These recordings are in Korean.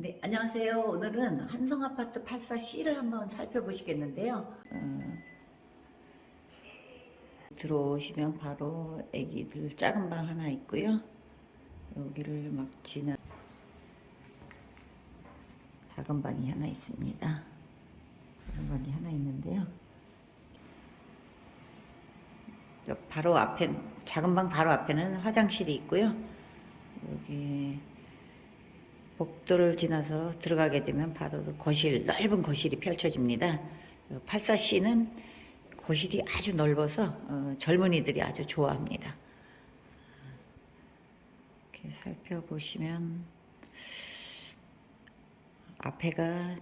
네, 안녕하세요. 오늘은 한성아파트 84C를 한번 살펴보시겠는데요. 어, 들어오시면 바로 애기들 작은 방 하나 있고요. 여기를 막 지나 작은 방이 하나 있습니다. 작은 방이 하나 있는데요. 저 바로 앞에 작은 방 바로 앞에는 화장실이 있고요. 여기 복도를 지나서 들어가게 되면 바로 그 거실 넓은 거실이 펼쳐집니다. 84C는 거실이 아주 넓어서 어, 젊은이들이 아주 좋아합니다. 이렇게 살펴보시면 앞에가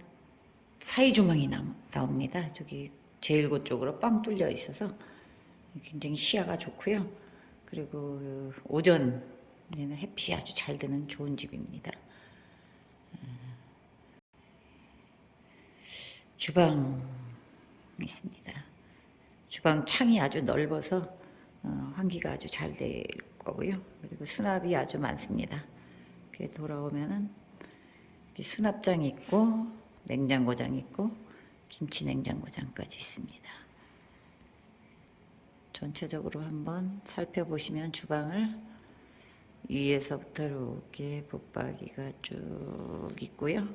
사이 조망이 나, 나옵니다. 저기 제1고 쪽으로 빵 뚫려 있어서 굉장히 시야가 좋고요. 그리고 그 오전에는 햇빛이 아주 잘 드는 좋은 집입니다. 주방 있습니다. 주방 창이 아주 넓어서 어, 환기가 아주 잘 될 거고요. 그리고 수납이 아주 많습니다. 이렇게 돌아오면은 이렇게 수납장 있고 냉장고장 있고 김치 냉장고장까지 있습니다. 전체적으로 한번 살펴보시면 주방을 위에서부터 이렇게 붙박이가 쭉 있고요.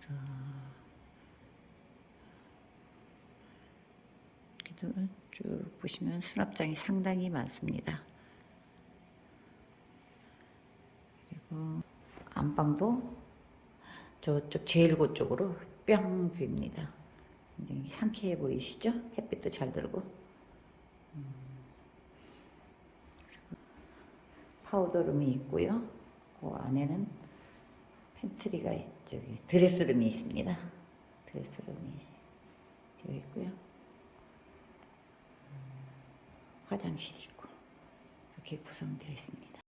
자, 여기도 쭉 보시면 수납장이 상당히 많습니다. 그리고 안방도 저쪽 제일고 쪽으로 뿅 빕니다. 굉장히 상쾌해 보이시죠? 햇빛도 잘 들고. 음. 파우더룸이 있고요. 그 안에는 팬트리가 있- 저기 드레스룸이 있습니다. 드레스룸이 되어 있고요. 음, 화장실이 있고 이렇게 구성되어 있습니다.